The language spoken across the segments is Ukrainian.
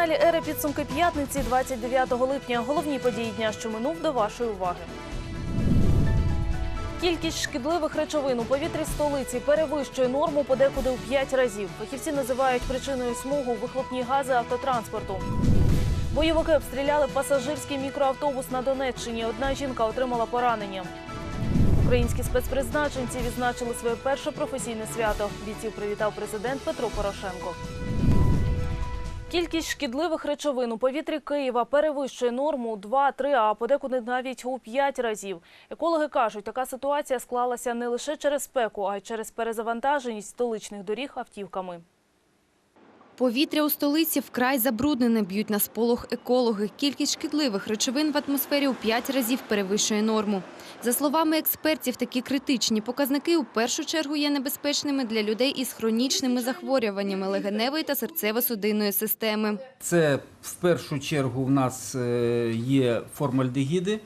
каналі Ера підсумки п'ятниці 29 липня. Головні події дня, що минув до вашої уваги. Кількість шкідливих речовин у повітрі столиці перевищує норму подекуди у 5 разів. Фахівці називають причиною смугу вихлопні гази автотранспорту. Бойовики обстріляли пасажирський мікроавтобус на Донеччині. Одна жінка отримала поранення. Українські спецпризначенці відзначили своє перше професійне свято. Бійців привітав президент Петро Порошенко. Кількість шкідливих речовин у повітрі Києва перевищує норму 2-3, а подекуди навіть у 5 разів. Екологи кажуть, така ситуація склалася не лише через спеку, а й через перезавантаженість столичних доріг автівками. Повітря у столиці вкрай забруднене, б'ють на сполох екологи. Кількість шкідливих речовин в атмосфері у п'ять разів перевищує норму. За словами експертів, такі критичні показники у першу чергу є небезпечними для людей із хронічними захворюваннями легеневої та серцево-судинної системи. Це в першу чергу в нас е, є формальдегіди,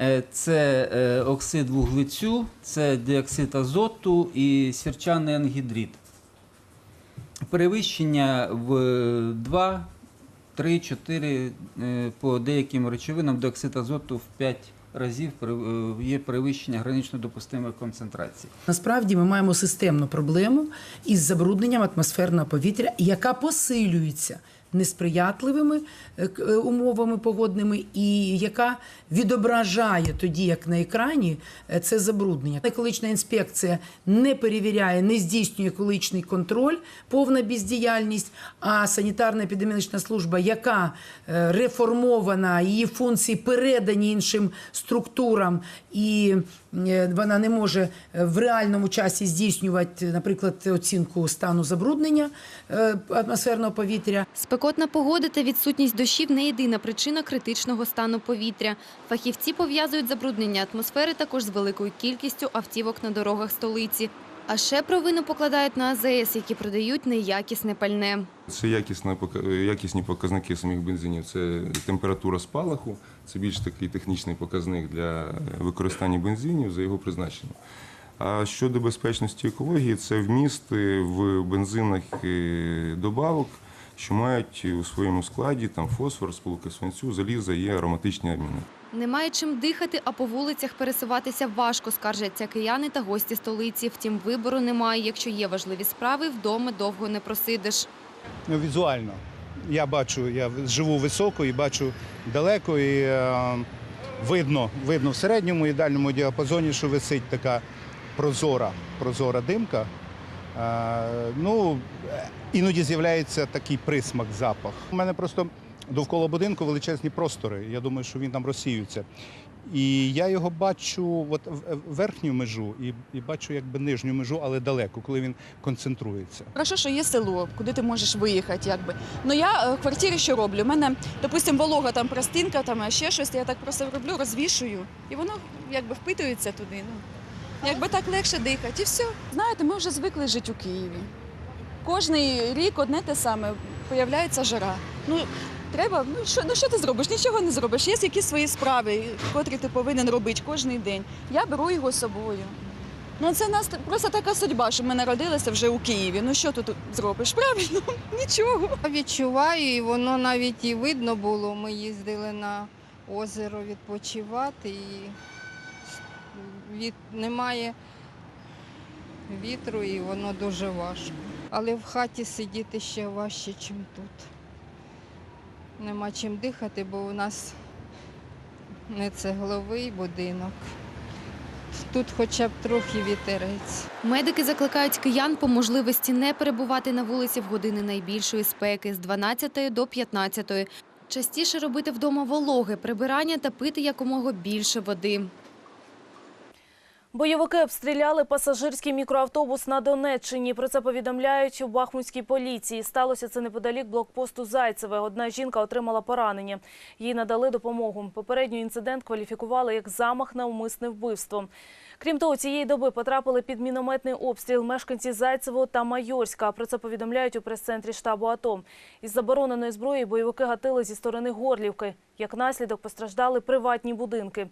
е, це е, оксид вуглецю, це діоксид азоту і сірчаний ангідрид. Перевищення в 2, 3, 4 е, по деяким речовинам диоксид азоту в 5 разів е, є перевищення гранично допустимої концентрації. Насправді ми маємо системну проблему із забрудненням атмосферного повітря, яка посилюється несприятливими е, е, умовами погодними, і яка відображає тоді, як на екрані, е, це забруднення. Екологічна інспекція не перевіряє, не здійснює екологічний контроль, повна бездіяльність. А санітарно-епідеміологічна служба, яка реформована, її функції передані іншим структурам, і вона не може е, в реальному часі здійснювати, наприклад, оцінку стану забруднення е, атмосферного повітря. Спекотна погода та відсутність дощів не єдина причина критичного стану повітря. Фахівці пов'язують забруднення атмосфери також з великою кількістю автівок на дорогах столиці. А ще провину покладають на АЗС, які продають неякісне пальне. Це якісна якісні показники самих бензинів. Це температура спалаху, це більш такий технічний показник для використання бензинів за його призначенням. А щодо безпечності екології, це вміст е, в бензинах е, добавок, що мають у своєму складі там фосфор, сполуки свинцю, заліза і ароматичні аміни. Немає чим дихати, а по вулицях пересуватися важко, скаржаться кияни та гості столиці. Втім, вибору немає. Якщо є важливі справи, вдома довго не просидиш. Ну, візуально. Я бачу, я живу високо і бачу далеко, і е, видно, видно в середньому і дальньому діапазоні, що висить така прозора, прозора димка. Е, ну, е, іноді з'являється такий присмак, запах. У мене просто довкола будинку величезні простори. Я думаю, що він там розсіюється. І я його бачу от верхню межу і, і бачу якби нижню межу, але далеко, коли він концентрується. Хорошо, що є село, куди ти можеш виїхати, якби. Ну я е, в квартирі що роблю? У мене, допустим, волога там простинка, там ще щось, я так просто роблю, розвішую, і воно якби впитується туди. Ну якби так легше дихати, і все. Знаєте, ми вже звикли жити у Києві. Кожний рік одне те саме, появляється жара. Ну треба, ну що, ну що ти зробиш? Нічого не зробиш. Є якісь свої справи, котрі ти повинен робити кожен день. Я беру його з собою. Ну, це нас просто така судьба, що ми народилися вже у Києві. Ну що тут зробиш? Правильно, нічого. Відчуваю, і воно навіть і видно було. Ми їздили на озеро відпочивати і від... немає вітру і воно дуже важко. Але в хаті сидіти ще важче, ніж тут. Нема чим дихати, бо у нас не цегловий будинок. Тут хоча б трохи вітерець. Медики закликають киян по можливості не перебувати на вулиці в години найбільшої спеки з 12 до 15. Частіше робити вдома вологе прибирання та пити якомога більше води. Бойовики обстріляли пасажирський мікроавтобус на Донеччині. Про це повідомляють у Бахмутській поліції. Сталося це неподалік блокпосту Зайцеве. Одна жінка отримала поранення. Їй надали допомогу. Попередньо інцидент кваліфікували як замах на умисне вбивство. Крім того, цієї доби потрапили під мінометний обстріл мешканці Зайцевого та Майорська. Про це повідомляють у прес-центрі штабу АТО. Із забороненої зброї бойовики гатили зі сторони Горлівки. Як наслідок постраждали приватні будинки.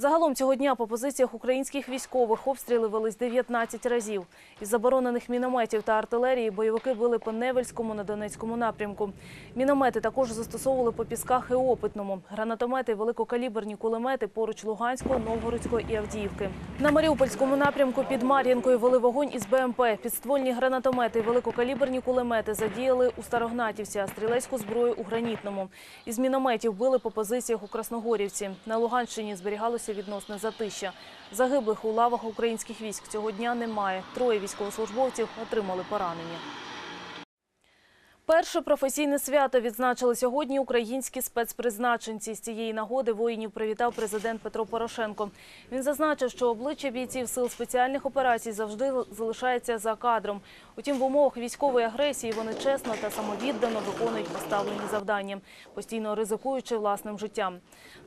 Загалом цього дня по позиціях українських військових обстріли велись 19 разів. Із заборонених мінометів та артилерії бойовики били по Невельському на Донецькому напрямку. Міномети також застосовували по Пісках і Опитному. Гранатомети, великокаліберні кулемети поруч Луганського, Новгородського і Авдіївки. На Маріупольському напрямку під Мар'їнкою вели вогонь із БМП. Підствольні гранатомети, великокаліберні кулемети задіяли у Старогнатівці, а стрілецьку зброю у Гранітному. Із мінометів били по позиціях у Красногорівці. На Луганщині зберігалося відносне затища. Загиблих у лавах українських військ цього дня немає. Троє військовослужбовців отримали поранення. Перше професійне свято відзначили сьогодні українські спецпризначенці. З цієї нагоди воїнів привітав президент Петро Порошенко. Він зазначив, що обличчя бійців сил спеціальних операцій завжди залишається за кадром. Утім, в умовах військової агресії вони чесно та самовіддано виконують поставлені завдання, постійно ризикуючи власним життям.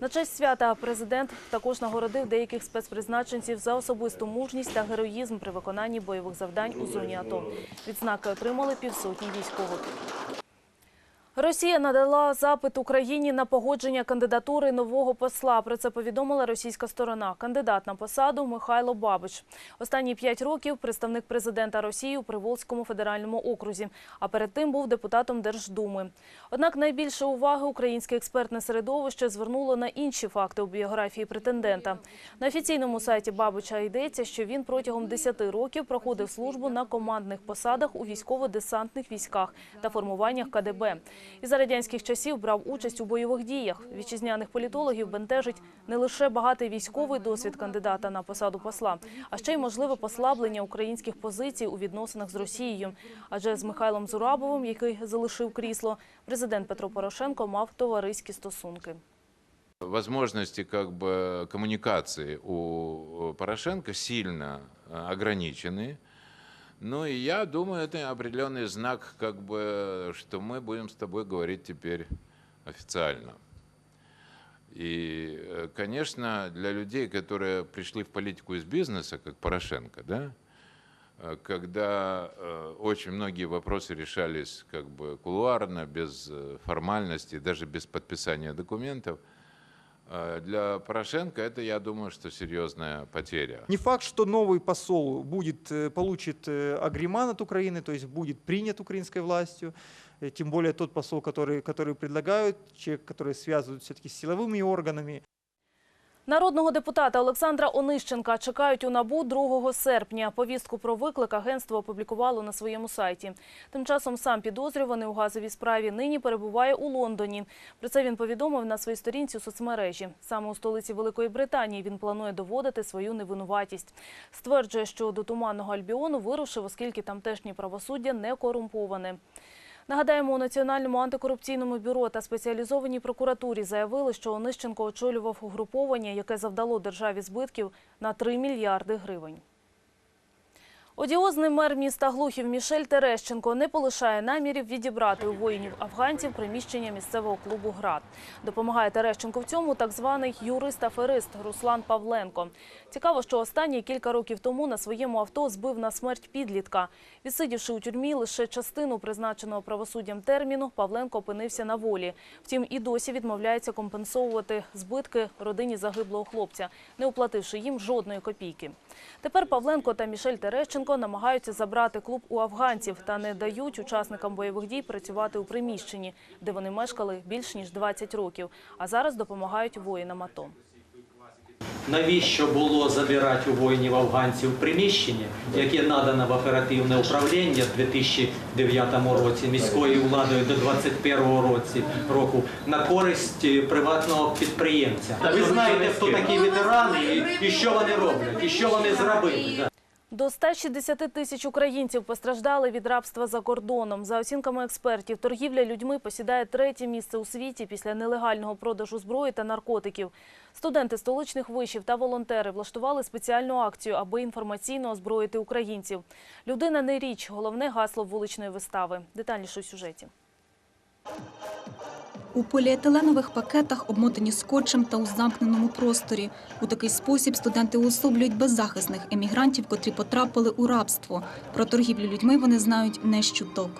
На честь свята президент також нагородив деяких спецпризначенців за особисту мужність та героїзм при виконанні бойових завдань у зоні АТО. Відзнаки отримали півсотні військових. Росія надала запит Україні на погодження кандидатури нового посла. Про це повідомила російська сторона. Кандидат на посаду Михайло Бабич. Останні п'ять років представник президента Росії у Приволзькому федеральному окрузі. А перед тим був депутатом Держдуми. Однак найбільше уваги українське експертне середовище звернуло на інші факти у біографії претендента. На офіційному сайті Бабича йдеться, що він протягом 10 років проходив службу на командних посадах у військово-десантних військах та формуваннях КДБ І за радянських часів брав участь у бойових діях. Вітчизняних політологів бентежить не лише багатий військовий досвід кандидата на посаду посла, а ще й можливе послаблення українських позицій у відносинах з Росією. Адже з Михайлом Зурабовим, який залишив крісло, президент Петро Порошенко мав товариські стосунки. возможности как бы коммуникации у Порошенко сильно э, ограничены. Ну и я думаю, это определенный знак, как бы, что мы будем с тобой говорить теперь официально. И, э, конечно, для людей, которые пришли в политику из бизнеса, как Порошенко, да, э, когда э, очень многие вопросы решались как бы кулуарно, без формальностей, даже без подписания документов, для Порошенко это, я думаю, что серьезная потеря. Не факт, что новый посол будет, э, получит э, агриман от Украины, то есть будет принят украинской властью. Э, Тем более тот посол, который, который предлагают, человек, который связывают все-таки с силовыми органами. Народного депутата Олександра Онищенка чекають у НАБУ 2 серпня. Повістку про виклик агентство опублікувало на своєму сайті. Тим часом сам підозрюваний у газовій справі нині перебуває у Лондоні. Про це він повідомив на своїй сторінці у соцмережі. Саме у столиці Великої Британії він планує доводити свою невинуватість. Стверджує, що до Туманного Альбіону вирушив, оскільки тамтешнє правосуддя не корумповане. Нагадаємо, у Національному антикорупційному бюро та спеціалізованій прокуратурі заявили, що Онищенко очолював угруповання, яке завдало державі збитків на 3 мільярди гривень. Одіозний мер міста Глухів Мішель Терещенко не полишає намірів відібрати у воїнів-афганців приміщення місцевого клубу «Град». Допомагає Терещенко в цьому так званий юрист-аферист Руслан Павленко. Цікаво, що останній кілька років тому на своєму авто збив на смерть підлітка. Відсидівши у тюрмі лише частину призначеного правосуддям терміну, Павленко опинився на волі. Втім, і досі відмовляється компенсовувати збитки родині загиблого хлопця, не оплативши їм жодної копійки. Тепер Павленко та Мішель Терещенко намагаються забрати клуб у афганців та не дають учасникам бойових дій працювати у приміщенні, де вони мешкали більш ніж 20 років, а зараз допомагають воїнам АТО. Навіщо було забирати у воїнів афганців приміщення, яке надано в оперативне управління в 2009 році міською владою до 2021 році року на користь е, приватного підприємця? Ви знаєте, хто такі ветерани і, і що вони роблять, і що вони зробили. До 160 тисяч українців постраждали від рабства за кордоном. За оцінками експертів, торгівля людьми посідає третє місце у світі після нелегального продажу зброї та наркотиків. Студенти столичних вишів та волонтери влаштували спеціальну акцію, аби інформаційно озброїти українців. Людина не річ, головне гасло вуличної вистави. Детальніше у сюжеті. У поліетиленових пакетах, обмотані скотчем та у замкненому просторі. У такий спосіб студенти уособлюють беззахисних емігрантів, котрі потрапили у рабство. Про торгівлю людьми вони знають не щуток.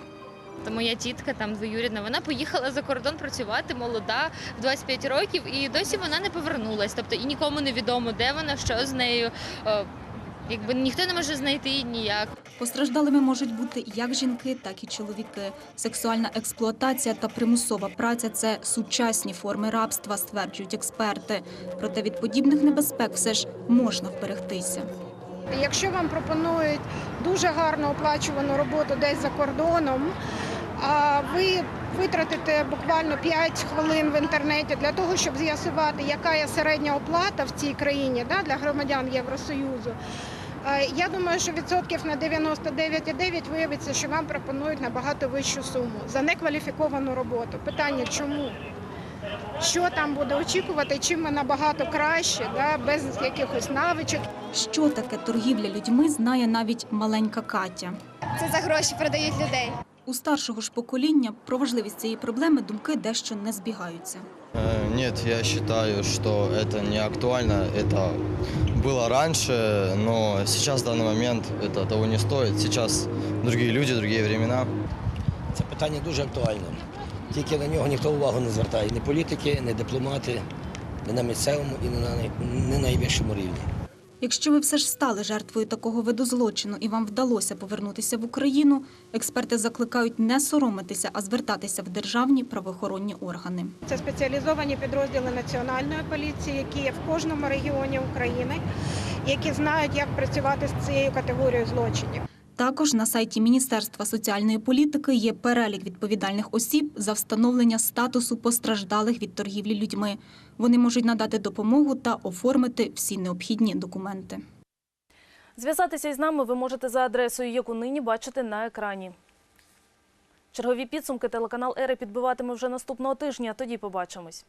То моя тітка там двоюрідна, вона поїхала за кордон працювати, молода, в 25 років, і досі вона не повернулась. Тобто і нікому не відомо, де вона, що з нею. Якби ніхто не може знайти ніяк. Постраждалими можуть бути як жінки, так і чоловіки. Сексуальна експлуатація та примусова праця це сучасні форми рабства, стверджують експерти. Проте від подібних небезпек все ж можна вберегтися. Якщо вам пропонують дуже гарно оплачувану роботу десь за кордоном, а ви витратите буквально 5 хвилин в інтернеті для того, щоб з'ясувати, яка є середня оплата в цій країні да, для громадян Євросоюзу. е, Я думаю, що відсотків на 99,9 виявиться, що вам пропонують набагато вищу суму за некваліфіковану роботу. Питання чому? Що там буде очікувати, чим ми набагато краще, да, без якихось навичок. Що таке торгівля людьми, знає навіть маленька Катя. Це за гроші продають людей. У старшого ж покоління про важливість цієї проблеми думки дещо не збігаються. Э, Нет, я считаю, что это не актуально. Это было раньше, но сейчас в данный момент это того не стоит. Сейчас другие люди, другие времена. Це питання дуже актуальне. Тільки на нього ніхто увагу не звертає. Ні політики, ні дипломати, ні на місцевому і не на, най- не на найвищому рівні. Якщо ви все ж стали жертвою такого виду злочину і вам вдалося повернутися в Україну, експерти закликають не соромитися, а звертатися в державні правоохоронні органи. Це спеціалізовані підрозділи національної поліції, які є в кожному регіоні України, які знають, як працювати з цією категорією злочинів. Також на сайті Міністерства соціальної політики є перелік відповідальних осіб за встановлення статусу постраждалих від торгівлі людьми. Вони можуть надати допомогу та оформити всі необхідні документи. Зв'язатися із нами ви можете за адресою, яку нині бачите на екрані. Чергові підсумки телеканал Ери підбиватиме вже наступного тижня. Тоді побачимось.